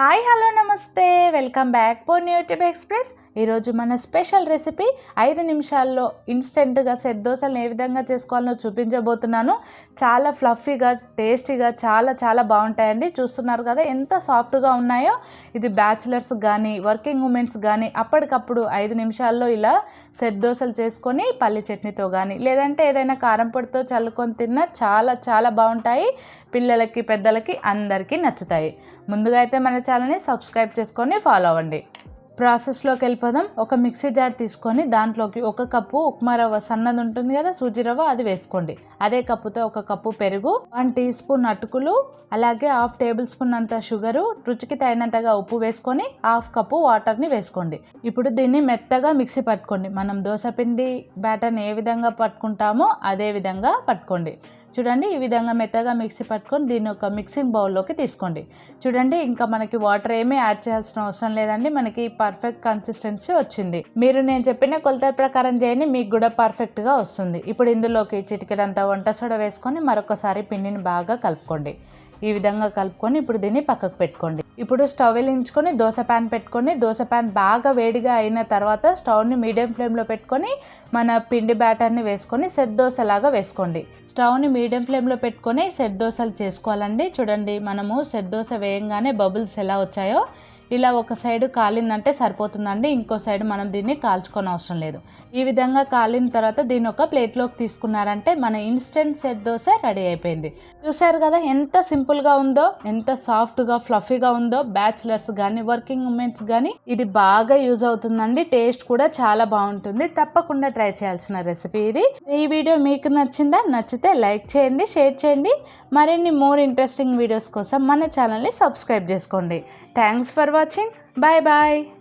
Hi hello నమస్తే. Welcome back for new YouTube express. ఈరోజు మన స్పెషల్ రెసిపీ ఐదు నిమిషాల్లో ఇన్స్టెంట్గా సెట్ దోశలను ఏ విధంగా చేసుకోవాలో చూపించబోతున్నాను. చాలా ఫ్లఫీగా టేస్టీగా చాలా చాలా బాగుంటాయండి. చూస్తున్నారు కదా ఎంత సాఫ్ట్గా ఉన్నాయో. ఇది బ్యాచిలర్స్ కానీ వర్కింగ్ ఉమెన్స్ కానీ అప్పటికప్పుడు ఐదు నిమిషాల్లో ఇలా సెట్ దోశలు చేసుకొని పల్లి చట్నీతో కానీ లేదంటే ఏదైనా కారం పొడితో చల్లుకొని తిన్నా చాలా చాలా బాగుంటాయి. పిల్లలకి పెద్దలకి అందరికీ నచ్చుతాయి. ముందుగా అయితే మన ఛానల్ని సబ్స్క్రైబ్ చేసుకొని ఫాలో అవ్వండి. ప్రాసెస్లోకి వెళ్ళిపోదాం. ఒక మిక్సీ జార్ తీసుకొని దాంట్లోకి ఒక కప్పు ఉప్మా రవ్వ సన్నది ఉంటుంది కదా సూజీ రవ్వ అది వేసుకోండి. అదే కప్పుతో ఒక కప్పు పెరుగు వన్ టీ స్పూన్ అటుకులు అలాగే హాఫ్ టేబుల్ స్పూన్ అంత షుగరు రుచికి తగినంతగా ఉప్పు వేసుకొని హాఫ్ కప్పు వాటర్ని వేసుకోండి. ఇప్పుడు దీన్ని మెత్తగా మిక్సీ పట్టుకోండి. మనం దోశ పిండి బ్యాటర్ని ఏ విధంగా పట్టుకుంటామో అదే విధంగా పట్టుకోండి. చూడండి ఈ విధంగా మెత్తగా మిక్సీ పట్టుకొని దీన్ని ఒక మిక్సింగ్ బౌల్లోకి తీసుకోండి. చూడండి ఇంకా మనకి వాటర్ ఏమీ యాడ్ చేయాల్సిన అవసరం లేదండి. మనకి పర్ఫెక్ట్ కన్సిస్టెన్సీ వచ్చింది. మీరు నేను చెప్పిన కొలతల ప్రకారం చేయని మీకు కూడా పర్ఫెక్ట్గా వస్తుంది. ఇప్పుడు ఇందులోకి చిటికెడంతా వంట సోడ వేసుకొని మరొకసారి పిండిని బాగా కలుపుకోండి. ఈ విధంగా కలుపుకొని ఇప్పుడు దీన్ని పక్కకు పెట్టుకోండి. ఇప్పుడు స్టవ్ వెలిగించుకొని దోశ ప్యాన్ పెట్టుకొని దోశ ప్యాన్ బాగా వేడిగా అయిన తర్వాత స్టవ్ని మీడియం ఫ్లేమ్లో పెట్టుకొని మన పిండి బ్యాటర్ని వేసుకొని సెట్ దోశలాగా వేసుకోండి. స్టవ్ని మీడియం ఫ్లేమ్లో పెట్టుకొని సెట్ దోశలు చేసుకోవాలండి. చూడండి మనము సెట్ దోశ వేయంగానే బబుల్స్ ఎలా వచ్చాయో. ఇలా ఒక సైడ్ కాలిందంటే సరిపోతుందండి ఇంకో సైడ్ మనం దీన్ని కాల్చుకొని అవసరం లేదు. ఈ విధంగా కాలిన తర్వాత దీన్ని ఒక ప్లేట్లోకి తీసుకున్నారంటే మన ఇన్స్టెంట్ సెట్ దోశ రెడీ అయిపోయింది. చూసారు కదా ఎంత సింపుల్గా ఉందో ఎంత సాఫ్ట్గా ఫ్లఫీగా ఉందో బ్యాచిలర్స్ కానీ వర్కింగ్ ఉమెన్స్ కానీ ఇది బాగా యూజ్ అవుతుందండి టేస్ట్ కూడా చాలా బాగుంటుంది. తప్పకుండా ట్రై చేయాల్సిన రెసిపీ ఇది. ఈ వీడియో మీకు నచ్చిందా నచ్చితే లైక్ చేయండి షేర్ చేయండి. మరిన్ని మోర్ ఇంట్రెస్టింగ్ వీడియోస్ కోసం మన ఛానల్ని సబ్స్క్రైబ్ చేసుకోండి. Thanks for Bye bye.